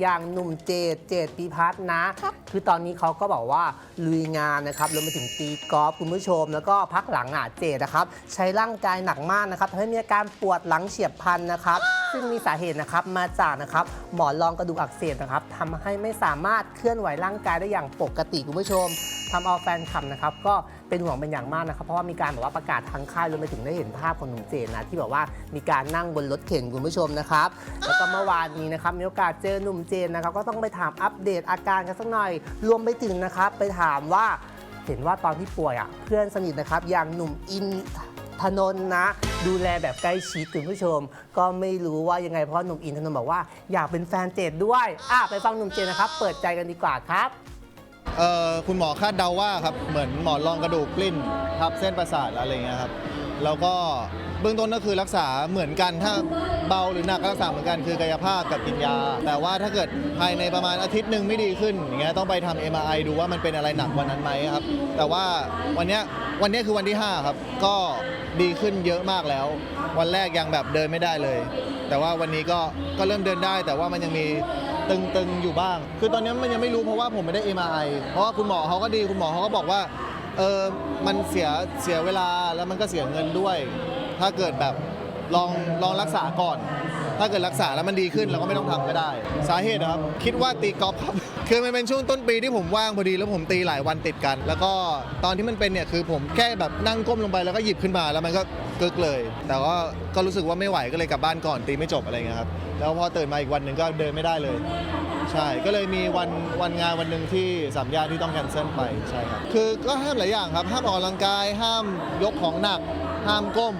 อย่างหนุ่มเจดเจดปีพัฒน์นะ คือตอนนี้เขาก็บอกว่าลุยงานนะครับรวมไปถึงตีกอล์ฟคุณผู้ชม แล้วก็พักหลังอะเจดนะครับ ใช้ร่างกายหนักมากนะครับทำให้มีอาการปวดหลังเฉียบพลันนะครับ ซึ่งมีสาเหตุนะครับมาจากนะครับหมอนรองกระดูกอักเสบนะครับทำให้ไม่สามารถเคลื่อนไหวร่างกายได้อย่างปกติคุณผู้ชม ทำเอาแฟนคลับนะครับก็เป็นห่วงเป็นอย่างมากนะครับเพราะว่ามีการแบบว่าประกาศทางค่ายรวมไปถึงได้เห็นภาพของหนุ่มเจนนะที่แบบว่ามีการนั่งบนรถเข็นคุณผู้ชมนะครับแล้วก็เมื่อวานนี้นะครับมีโอกาสเจอหนุ่มเจนนะครับก็ต้องไปถามอัปเดตอาการกันสักหน่อย รวมไปถึงนะครับไปถามว่าเห็นว่าตอนที่ป่วยอะเพื่อนสนิทนะครับอย่างหนุ่มอินธนน์นะ ดูแลแบบใกล้ชิดคุณผู้ชม ก็ไม่รู้ว่ายังไงเพราะหนุ่มอินทนน์บอกว่าอยากเป็นแฟนเจดด้วยอะไปฟังหนุ่มเจนนะครับ เปิดใจกันดีกว่าครับ เอ่อคุณหมอคาดเดาว่าครับเหมือนหมอนรองกระดูกปลิ้นทับเส้นประสาทอะไรเงี้ยครับแล้วก็เบื้องต้นก็คือรักษาเหมือนกันถ้าเบาหรือหนักก็รักษาเหมือนกันคือกายภาพกับกินยา แต่ว่าถ้าเกิดภายในประมาณอาทิตย์หนึ่งไม่ดีขึ้นอย่างเงี้ยต้องไปทำ MRI ดูว่ามันเป็นอะไรหนักกว่านั้นไหมครับ แต่ว่าวันเนี้ยวันนี้คือวันที่ 5 ครับ ก็ดีขึ้นเยอะมากแล้ว วันแรกยังแบบเดินไม่ได้เลย แต่ว่าวันนี้ก็ก็เริ่มเดินได้ แต่ว่ามันยังมี ตึงๆอยู่บ้าง คือตอนนี้มันยังไม่รู้เพราะว่าผมไม่ได้ MRI เพราะว่าคุณหมอเขาก็ดีคุณหมอเขาก็บอกว่าเออมันเสียเสียเวลาแล้วมันก็เสียเงินด้วย ถ้าเกิดแบบลองลองรักษาก่อน ถ้าเกิดรักษาแล้วมันดีขึ้นเราก็ไม่ต้องทำก็ได้ สาเหตุนะครับ คิดว่าตีกอล์ฟครับ คือมันเป็นช่วงต้นปีที่ผมว่างพอดีแล้วผมตีหลายวันติดกัน แล้วก็ตอนที่มันเป็นเนี่ยคือผมแค่แบบนั่งก้มลงไปแล้วก็หยิบขึ้นมาแล้วมันก็กึกเลย แต่ว่าก็รู้สึกว่าไม่ไหวก็เลยกลับบ้านก่อนตีไม่จบอะไรเงี้ยครับแล้วพอตื่นมาอีกวันหนึ่งก็เดินไม่ได้เลย ใช่ ก็เลยมีวันวันงานวันหนึ่งที่สามย่านที่ต้องแคนเซิลไปใช่ครับคือก็ห้ามหลายอย่างครับ ห้ามออกกำลังกาย ห้ามยกของหนัก ห้ามก้ม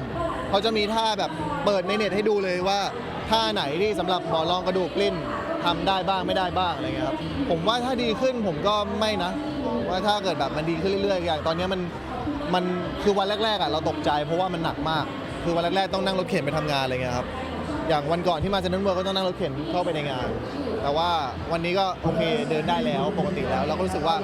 เขาจะมีท่าแบบเปิดในเน็ตให้ดูเลยว่า ท่าไหนที่สำหรับหมอลองกระดูกปลิ้นทำได้บ้างไม่ได้บ้างอะไรเงี้ยครับผมว่าถ้าดีขึ้นผมก็ไม่นะ ว่าถ้าเกิดแบบมันดีขึ้นเรื่อยๆอย่างตอนนี้มันมันคือวันแรกๆอะเราตกใจเพราะว่ามันหนักมาก คือวันแรกๆต้องนั่งรถเข็นไปทำงานอะไรเงี้ยครับ อย่างวันก่อนที่มาเซนต์เวิร์ก็ต้องนั่งรถเข็นเข้าไปในงาน แต่ว่าวันนี้ก็โอเคเดินได้แล้วปกติแล้ว เราก็รู้สึกว่า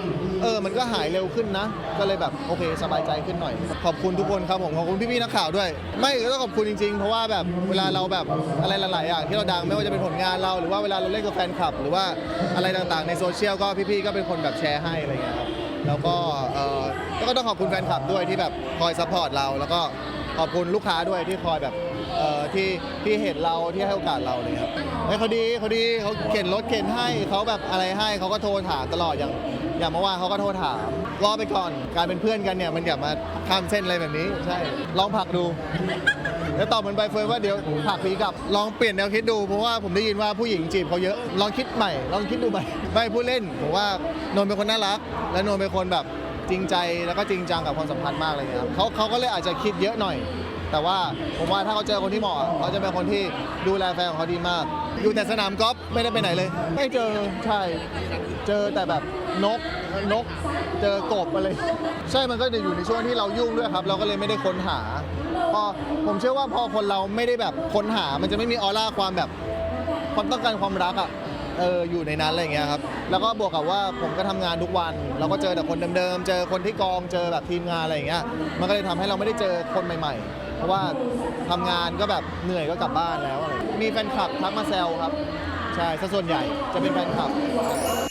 เออมันก็หายเร็วขึ้นนะ ก็เลยแบบโอเคสบายใจขึ้นหน่อย ขอบคุณทุกคนครับผมขอบคุณพี่ๆนักข่าวด้วย ไม่ก็ต้องขอบคุณจริงๆ เพราะว่าแบบเวลาเราแบบอะไรหลายๆอย่างที่เราดังไม่ว่าจะเป็นผลงานเรา หรือว่าเวลาเราเล่นกับแฟนคลับ หรือว่าอะไรต่างๆ ในโซเชียลก็พี่ๆก็เป็นคนแบบแชร์ให้อะไรเงี้ยครับแล้วก็เออก็ต้องขอบคุณแฟนคลับด้วยที่แบบคอยซัพพอร์ตเราแล้วก็ ขอบคุณลูกค้าด้วยที่คอยแบบเอ่อที่ที่เห็นเราที่ให้โอกาสเราเลยครับเฮ้ยเขาดีเขาดีเขาเข็นรถเข็นให้เขาแบบอะไรให้เขาก็โทรถามตลอดอย่างอย่างเมื่อวานเขาก็โทรถามรอไปก่อนการเป็นเพื่อนกันเนี่ยมันอย่ามาข้ามเส้นอะไรแบบนี้ ใช่ลองผลักดู แล้วตอบเหมือนใบเฟิร์นว่าเดี๋ยวผลักผีกลับลองเปลี่ยนแนวคิดดูเพราะว่าผมได้ยินว่าผู้หญิงจีบเขาเยอะลองคิดใหม่ ลองคิดดูใหม่ไม่พูดเล่นผมว่านนเป็นคนน่ารัก และนนเป็นคนแบบ จริงใจแล้วก็จริงจังกับความสัมพันธ์มากเลยครับเขาเขาก็เลยอาจจะคิดเยอะหน่อย แต่ว่าผมว่าถ้าเขาเจอคนที่เหมาะเขาจะเป็นคนที่ดูแลแฟนของเขาดีมาก อยู่แต่สนามกอล์ฟไม่ได้ไปไหนเลย ไม่เจอใช่ เจอแต่แบบนกนก เจอกบอะไร ใช่มันก็จะอยู่ในช่วงที่เรายุ่งด้วยครับ เราก็เลยไม่ได้ค้นหาพอผมเชื่อว่าพอคนเราไม่ได้แบบค้นหา มันจะไม่มีออร่าความแบบความต้องการความรักอะ เอออยู่ในนั้นอะไรอย่างเงี้ยครับแล้วก็บวกกับว่าผมก็ทำงานทุกวัน เราก็เจอแต่คนเดิมๆเจอคนที่กองเจอแบบทีมงานอะไรอย่างเงี้ยมันก็เลยทำให้เราไม่ได้เจอคนใหม่ ๆ เพราะว่าทำงานก็แบบเหนื่อยก็กลับบ้านแล้วอะไรมีแฟนคลับทักมาแซวครับใช่ซะส่วนใหญ่จะเป็นแฟนคลับ